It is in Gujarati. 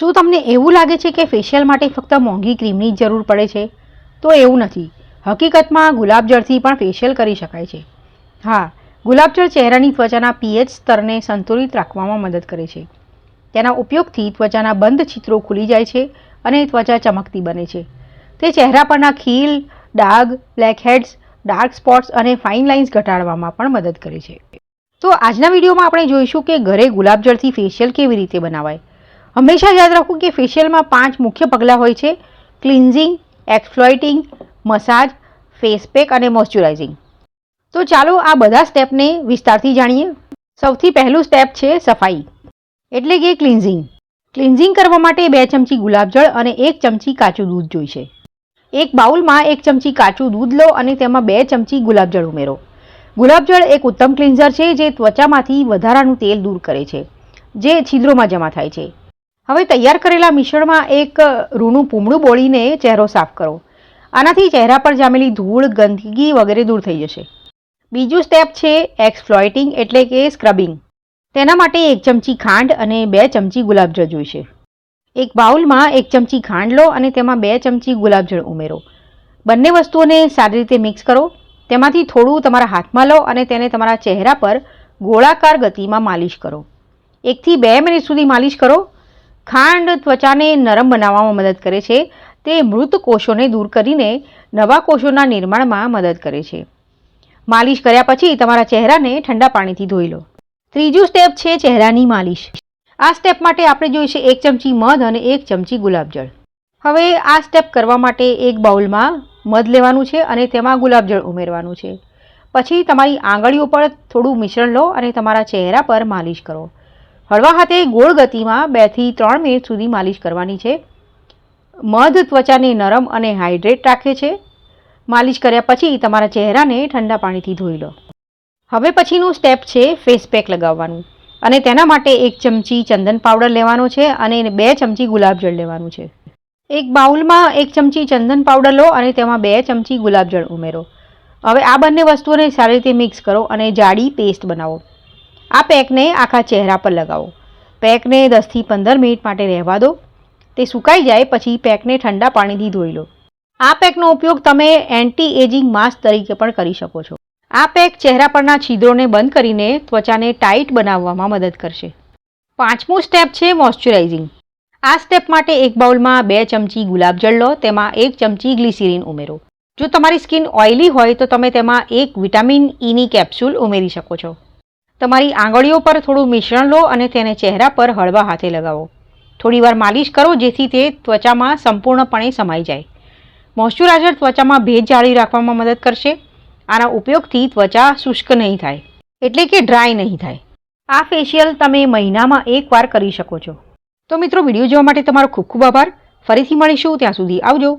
શું તમને એવું લાગે છે કે ફેશિયલ માટે ફક્ત મોંઘી ક્રીમની જ જરૂર પડે છે? તો એવું નથી. હકીકતમાં ગુલાબજળથી પણ ફેશિયલ કરી શકાય છે. હા ગુલાબજળ ચહેરાની ત્વચાના પીએચ સ્તરને સંતુલિત રાખવામાં મદદ કરે છે. તેના ઉપયોગથી ત્વચાના બંધ છિદ્રો ખુલી જાય છે અને ત્વચા ચમકતી બને છે. તે ચહેરા પરના ખીલ, ડાઘ બ્લેકહેડ્સ ડાર્ક સ્પોટ્સ અને ફાઇન લાઇન્સ ઘટાડવામાં પણ મદદ કરે છે. તો આજના વિડીયોમાં આપણે જોઈશું કે ઘરે ગુલાબજળથી ફેશિયલ કેવી રીતે બનાવાય. હંમેશા યાદ રાખો કે ફેશિયલમાં પાંચ મુખ્ય પગલાં હોય છે. Cleansing exploiting massage, face pack અને મોઇશ્ચરાઇઝિંગ. તો ચાલો આ બધા સ્ટેપને વિસ્તારથી જાણીએ. સૌથી પહેલું સ્ટેપ છે સફાઈ. એટલે કે ક્લિન્ઝિંગ. ક્લિન્ઝિંગ કરવા માટે બે ચમચી ગુલાબજળ અને એક ચમચી કાચું દૂધ જોઈશે. એક બાઉલમાં એક ચમચી કાચું દૂધ લો અને તેમાં બે ચમચી ગુલાબજળ ઉમેરો. ગુલાબજળ એક ઉત્તમ ક્લિન્ઝર છે જે ત્વચામાંથી વધારાનું તેલ દૂર કરે છે, જે છિદ્રોમાં જમા થાય છે. હવે તૈયાર કરેલા મિશ્રણમાં એક રૂનું પૂમડું બોળીને ચહેરો સાફ કરો. આનાથી ચહેરા પર જામેલી ધૂળ, ગંદકી વગેરે દૂર થઈ જશે. બીજું સ્ટેપ છે એક્સપ્લોઇટિંગ એટલે કે સ્ક્રબિંગ. તેના માટે એક ચમચી ખાંડ અને બે ચમચી ગુલાબજળ જોઈશે. એક બાઉલમાં એક ચમચી ખાંડ લો અને તેમાં બે ચમચી ગુલાબજળ ઉમેરો. બંને વસ્તુઓને સારી રીતે મિક્સ કરો. તેમાંથી થોડું તમારા હાથમાં લો અને તેને તમારા ચહેરા પર ગોળાકાર ગતિમાં માલિશ કરો. એકથી બે મિનિટ સુધી માલિશ કરો. ખાંડ ત્વચાને નરમ બનાવવામાં મદદ કરે છે. તે મૃત કોષોને દૂર કરીને નવા કોષોના નિર્માણમાં મદદ કરે છે. માલિશ કર્યા પછી તમારા ચહેરાને ઠંડા પાણીથી ધોઈ લો. ત્રીજું સ્ટેપ છે ચહેરાની માલિશ. આ સ્ટેપ માટે આપણે જોઈશે એક ચમચી મધ અને એક ચમચી ગુલાબજળ. હવે આ સ્ટેપ કરવા માટે એક બાઉલમાં મધ લેવાનું છે અને તેમાં ગુલાબજળ ઉમેરવાનું છે. પછી તમારી આંગળીઓ પર થોડું મિશ્રણ લો અને તમારા ચહેરા પર માલિશ કરો. હળવા હાથે ગોળ ગતિમાં બેથી ત્રણ મિનિટ સુધી માલિશ કરવાની છે. મધ ત્વચાને નરમ અને હાઇડ્રેટ રાખે છે. માલિશ કર્યા પછી તમારા ચહેરાને ઠંડા પાણીથી ધોઈ લો. હવે પછીનું સ્ટેપ છે ફેસ પેક લગાવવાનું. અને તેના માટે એક ચમચી ચંદન પાવડર લેવાનો છે અને બે ચમચી ગુલાબજળ લેવાનું છે. એક બાઉલમાં એક ચમચી ચંદન પાવડર લો અને તેમાં બે ચમચી ગુલાબજળ ઉમેરો. હવે આ બંને વસ્તુઓને સારી રીતે મિક્સ કરો અને જાડી પેસ્ટ બનાવો. આ પેકને આખા ચહેરા પર લગાવો. પેકને દસથી પંદર મિનિટ માટે રહેવા દો. તે સુકાઈ જાય પછી પેકને ઠંડા પાણીથી ધોઈ લો. આ પેકનો ઉપયોગ તમે એન્ટી એજિંગ માસ્ક તરીકે પણ કરી શકો છો. આ પેક ચહેરા પરના છિદ્રોને બંધ કરીને ત્વચાને ટાઈટ બનાવવામાં મદદ કરશે. પાંચમું સ્ટેપ છે મોઇશ્ચરાઇઝિંગ. આ સ્ટેપ માટે એક બાઉલમાં બે ચમચી ગુલાબજળ લો, તેમાં એક ચમચી ગ્લિસિરીન ઉમેરો. જો તમારી સ્કિન ઓઇલી હોય તો તમે તેમાં એક વિટામિન ઈની કેપ્સ્યુલ ઉમેરી શકો છો. તમારી આંગળીઓ પર થોડું મિશ્રણ લો અને તેને ચહેરા પર હળવા હાથે લગાવો. થોડીવાર માલિશ કરો જેથી તે ત્વચામાં સંપૂર્ણપણે સમાઈ જાય. મોઇશ્ચરાઇઝર ત્વચામાં ભેજ જાળવી રાખવામાં મદદ કરશે. આના ઉપયોગથી ત્વચા શુષ્ક નહીં થાય, એટલે કે ડ્રાય નહીં થાય. આ ફેશિયલ તમે મહિનામાં એકવાર કરી શકો છો. તો મિત્રો, વીડિયો જોવા માટે તમારો ખૂબ ખૂબ આભાર. ફરીથી મળીશું, ત્યાં સુધી આવજો.